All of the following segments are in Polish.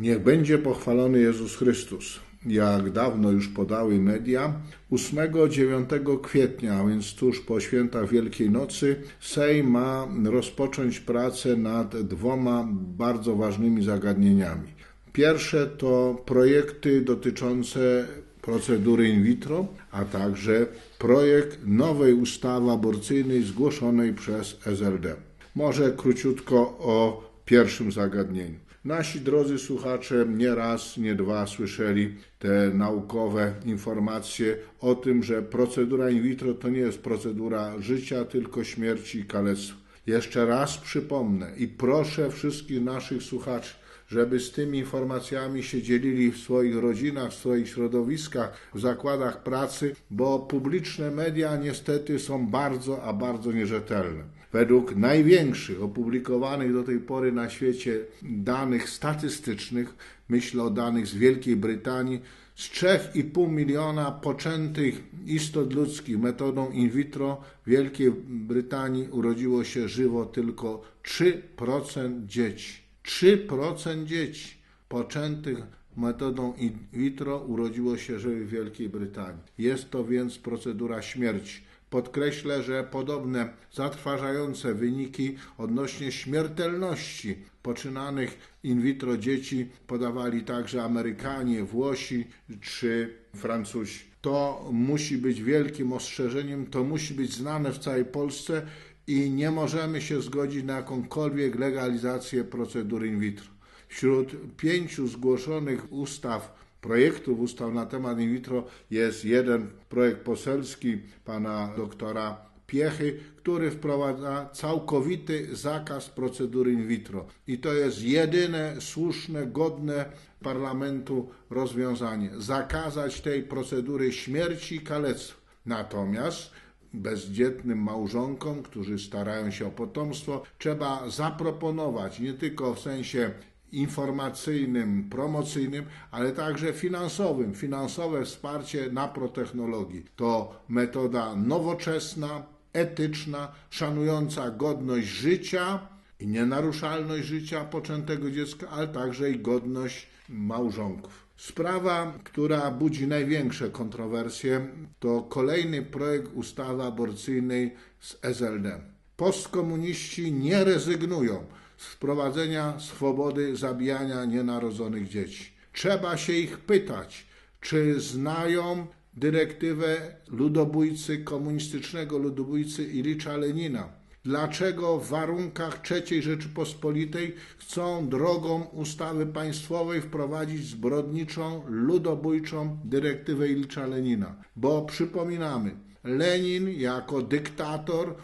Niech będzie pochwalony Jezus Chrystus. Jak dawno już podały media, 8-9 kwietnia, a więc tuż po świętach Wielkiej Nocy, Sejm ma rozpocząć pracę nad dwoma bardzo ważnymi zagadnieniami. Pierwsze to projekty dotyczące procedury in vitro, a także projekt nowej ustawy aborcyjnej zgłoszonej przez SLD. Może króciutko o pierwszym zagadnieniu. Nasi drodzy słuchacze nie raz, nie dwa słyszeli te naukowe informacje o tym, że procedura in vitro to nie jest procedura życia, tylko śmierci i kalectwa. Jeszcze raz przypomnę i proszę wszystkich naszych słuchaczy, żeby z tymi informacjami się dzielili w swoich rodzinach, w swoich środowiskach, w zakładach pracy, bo publiczne media niestety są bardzo, a bardzo nierzetelne. Według największych opublikowanych do tej pory na świecie danych statystycznych, myślę o danych z Wielkiej Brytanii, z 3,5 miliona poczętych istot ludzkich metodą in vitro w Wielkiej Brytanii urodziło się żywo tylko 3% dzieci. 3% dzieci poczętych metodą in vitro urodziło się żywych w Wielkiej Brytanii. Jest to więc procedura śmierci. Podkreślę, że podobne zatrważające wyniki odnośnie śmiertelności poczynanych in vitro dzieci podawali także Amerykanie, Włosi czy Francuzi. To musi być wielkim ostrzeżeniem, to musi być znane w całej Polsce i nie możemy się zgodzić na jakąkolwiek legalizację procedury in vitro. Wśród pięciu zgłoszonych ustaw projektów ustaw na temat in vitro jest jeden projekt poselski pana doktora Piechy, który wprowadza całkowity zakaz procedury in vitro. I to jest jedyne słuszne, godne parlamentu rozwiązanie. Zakazać tej procedury śmierci i kalectwa. Natomiast bezdzietnym małżonkom, którzy starają się o potomstwo, trzeba zaproponować nie tylko w sensie informacyjnym, promocyjnym, ale także finansowym. Finansowe wsparcie na protechnologii. To metoda nowoczesna, etyczna, szanująca godność życia i nienaruszalność życia poczętego dziecka, ale także i godność małżonków. Sprawa, która budzi największe kontrowersje, to kolejny projekt ustawy aborcyjnej z SLD. Postkomuniści nie rezygnują wprowadzenia swobody zabijania nienarodzonych dzieci. Trzeba się ich pytać, czy znają dyrektywę ludobójcy, komunistycznego ludobójcy Ilicza Lenina. Dlaczego w warunkach III Rzeczypospolitej chcą drogą ustawy państwowej wprowadzić zbrodniczą, ludobójczą dyrektywę Ilicza Lenina? Bo przypominamy, Lenin jako dyktator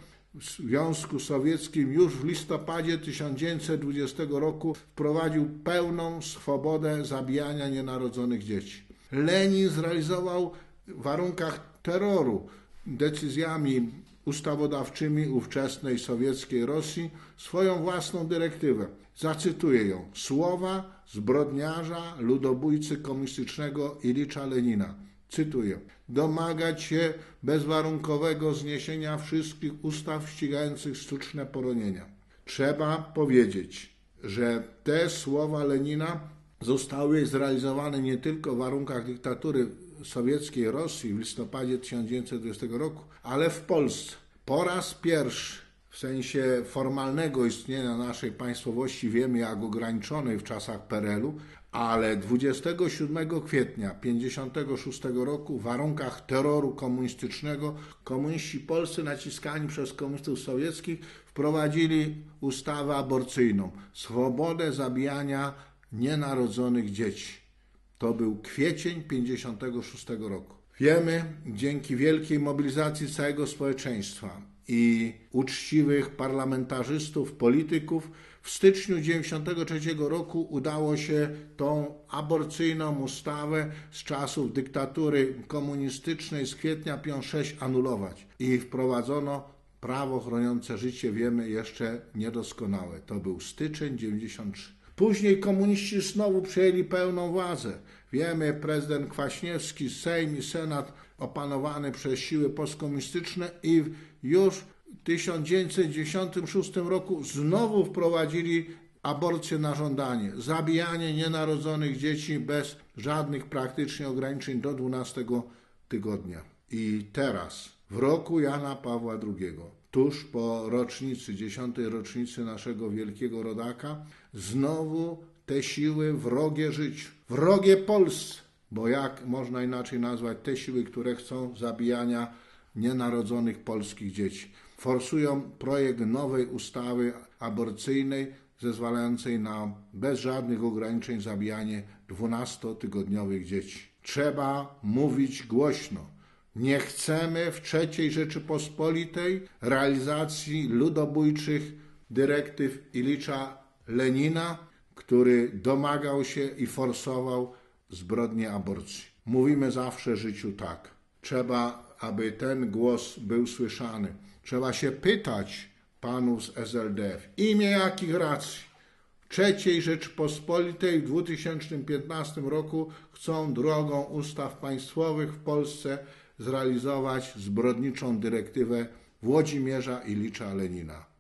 Związku Sowieckim już w listopadzie 1920 roku wprowadził pełną swobodę zabijania nienarodzonych dzieci. Lenin zrealizował w warunkach terroru decyzjami ustawodawczymi ówczesnej sowieckiej Rosji swoją własną dyrektywę. Zacytuję ją. Słowa zbrodniarza, ludobójcy komunistycznego Ilicza Lenina. Cytuję domagać się bezwarunkowego zniesienia wszystkich ustaw ścigających sztuczne poronienia. Trzeba powiedzieć, że te słowa Lenina zostały zrealizowane nie tylko w warunkach dyktatury sowieckiej Rosji w listopadzie 1920 roku, ale w Polsce. Po raz pierwszy w sensie formalnego istnienia naszej państwowości wiemy jak ograniczonej w czasach PRL-u, ale 27 kwietnia 1956 roku w warunkach terroru komunistycznego komuniści polscy naciskani przez komunistów sowieckich wprowadzili ustawę aborcyjną, swobodę zabijania nienarodzonych dzieci. To był kwiecień 1956 roku. Wiemy, dzięki wielkiej mobilizacji całego społeczeństwa i uczciwych parlamentarzystów, polityków, w styczniu 1993 roku udało się tą aborcyjną ustawę z czasów dyktatury komunistycznej z kwietnia 56 anulować i wprowadzono prawo chroniące życie, wiemy, jeszcze niedoskonałe. To był styczeń 93. Później komuniści znowu przejęli pełną władzę. Wiemy, prezydent Kwaśniewski, Sejm i Senat opanowany przez siły postkomunistyczne i już w 1996 roku znowu wprowadzili aborcję na żądanie, zabijanie nienarodzonych dzieci bez żadnych praktycznie ograniczeń do 12 tygodnia. I teraz, w roku Jana Pawła II, tuż po rocznicy, dziesiątej rocznicy naszego wielkiego rodaka, znowu te siły wrogie życiu, wrogie Polsce, bo jak można inaczej nazwać te siły, które chcą zabijania nienarodzonych polskich dzieci. Forsują projekt nowej ustawy aborcyjnej zezwalającej na bez żadnych ograniczeń zabijanie 12-tygodniowych dzieci. Trzeba mówić głośno. Nie chcemy w III Rzeczypospolitej realizacji ludobójczych dyrektyw Ilicza Lenina, który domagał się i forsował zbrodnię aborcji. Mówimy zawsze życiu tak. Trzeba, aby ten głos był słyszany. Trzeba się pytać panów z SLD, w imię jakich racji w III Rzeczypospolitej w 2015 roku chcą drogą ustaw państwowych w Polsce zrealizować zbrodniczą dyrektywę Włodzimierza Ilicza Lenina.